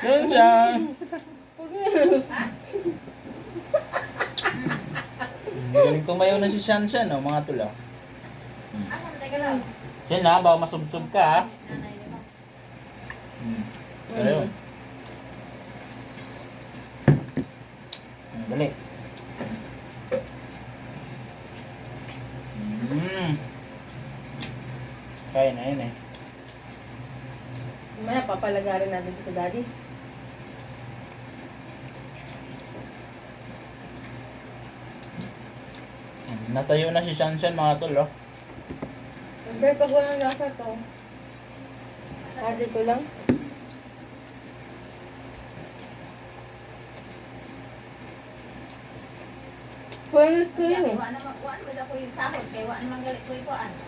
Yan siya. Galing tumayo na si Shan Shan, oh, mga tula. Ano, lang. Shan ha, baka masubsob ka ha. Ba? Hmm. Tayo. Hmm, Dali. Hmm. Kaya na yun eh. Mamaya papalagarin natin ito sa daddy. Natayo na si Shan Shan mga tol, oh. Pero pag walang lasa to, hardy ko lang. Pwede ko yun eh. wa naman, wa naman sa kuya sahod, kaya wa naman galit kuya ko, ano.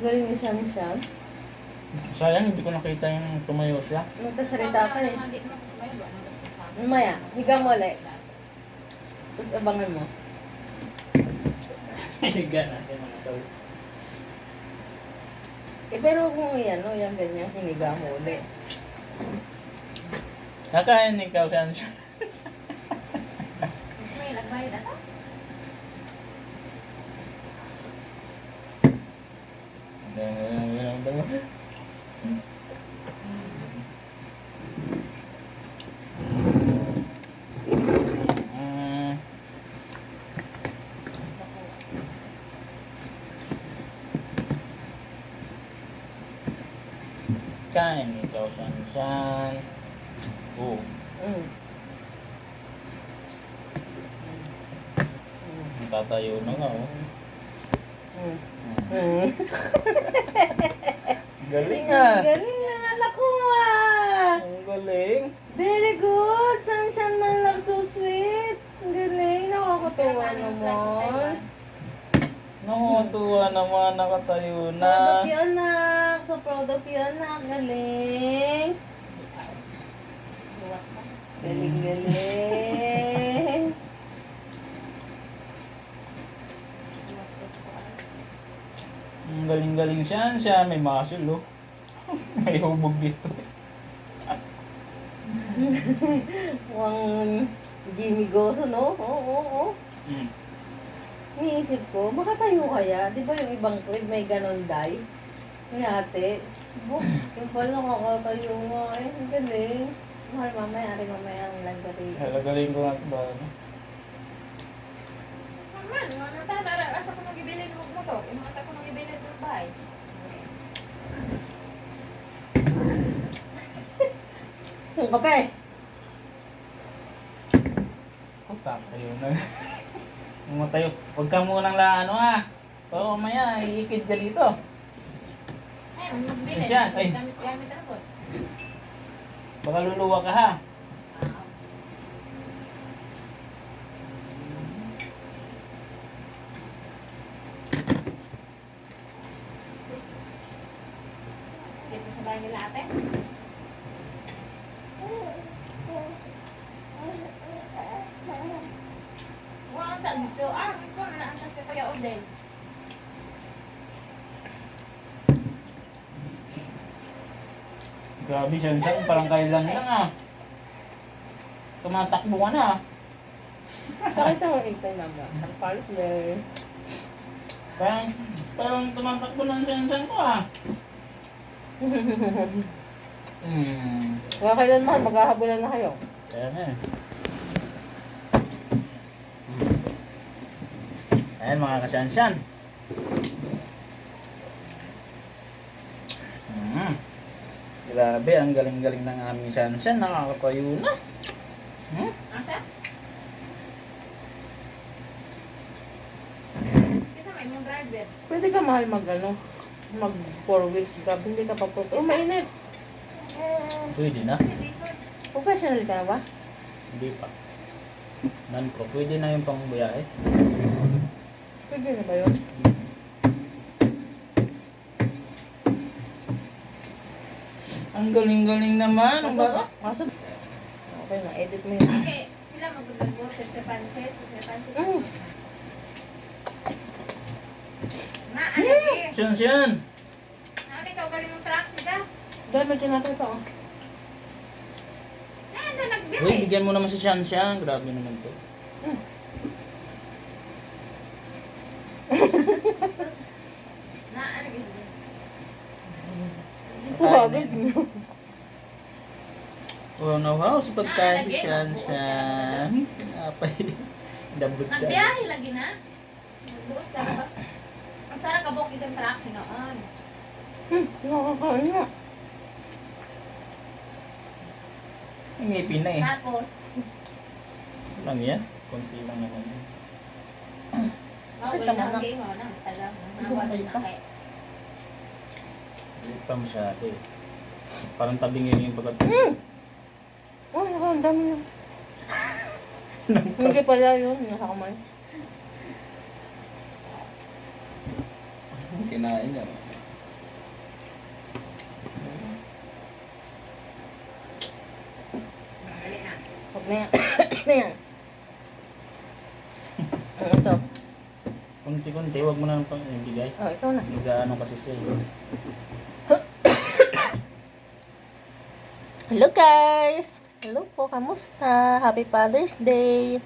Galing ni Sham Sham. Sayang, hindi ko nakita yung tumayo siya. Magsasalita pa eh. Mamaya, higa mo ulit. Tapos abangan mo. Higa natin mga tol. Eh pero kung yan, no, yan ganyan, hiniga mo ulit. Nakain ikaw Shan Shan. Mas may nagbayad ata? Mm. Kain ikaw, San San. Oh, Mm. tatayo na nga, oh. Mm. Mm. Mm. Galing ah. Galing na ah! Ang galing. Very good! Sunshine man love, so sweet! Ang galing, nakakatuwa naman. Nakakatuwa naman, nakatayo na. You, anak! So proud of you, anak! Galing! Pa. Galing, galing! Sa kuwan. Ang galing-galing siya, siya may muscle, oh. may hubog dito. Mukhang Jimmy Goso, no? Oo, oo, oo. Mm. Iniisip ko, baka tayo kaya? Di ba yung ibang clip may ganon day? May ate. Oh, yung pala nakakatayo nga eh. Ang galing. Mahal mamaya, ari mamaya ang lagari. Halagaling ko nga ito ba? ano? Naman, ano ta, nara, asa ko nagibilin mo mo to? Yung mga ko nagibilin mo sa bahay. Yung kape! Ako, tatayo na. Umatayo. Huwag ka munang la, ano ah. Oo, maya, iikid ka dito. Ang nagbilin. Siya, ay. gamit-gamit na. Baka luluwa ka ha. Dito sa bahay nila ate? Wow, ang dito. Ah, ito na ang sa kaya Odel. Grabe siya, siya parang kailan lang ah. Tumatakbo ka na ah. Pakita mo ito naman. Ang partner. Parang, parang tumatakbo ng siya ko ah. Hmm. Kaya kailan mahal, maghahabulan na kayo. Kaya na eh. Ayan mga kasyansyan. Hmm. Grabe, ang galing-galing ng aming sansyan. Nakakatayo na. Hmm? Driver. Pwede ka mahal mag ano, mag four wheels ka. Hindi ka pa po. Oh, mainit. Pwede na. Professional ka na ba? Hindi pa. Non pro. Pwede na yung pangbuyahe. Pwede na ba yun? Ang galing-galing naman. Ang baga. Kaso, okay na, edit mo yun. Okay, sila maglulagbo. Sir Stefances. Sir Stefances. Mm. Na, ano eh? Sansyan. Na, ikaw galing ng truck sila. Dahil pa oh. Eh, na nagbiyahe. Uy, bigyan mo naman si Shan Shan. Grabe naman to. Sus. Na, ano gusto niya? Grabe. Wow na wow, sa pagkain si Naalagay, Shan nabuo Shan. Pinapay. Dabot ka. Nagbiyahe lagi na. Nagbuot ka ba? Ang sarap ka bukit yung truck, hinoon. Hmm, nakakain na. Ang ngipin na eh. Tapos, Lang yan. Kunti lang naman yan. mawala Tama na ang game, oh, na. Taga, nawala na kaya. Hindi pa masyado eh. Parang tabing yun yung pagkat... Hmm. Oh, naku, ang dami na. Hindi pala yun, nasa kamay. Kinain niya. Huwag na yan. na yan. Ano ito? Kunti-kunti, wag mo na nang pang ibigay. Oh, ikaw na. Nag-ano kasi siya eh. Hello guys! Hello po, kamusta? Happy Father's Day!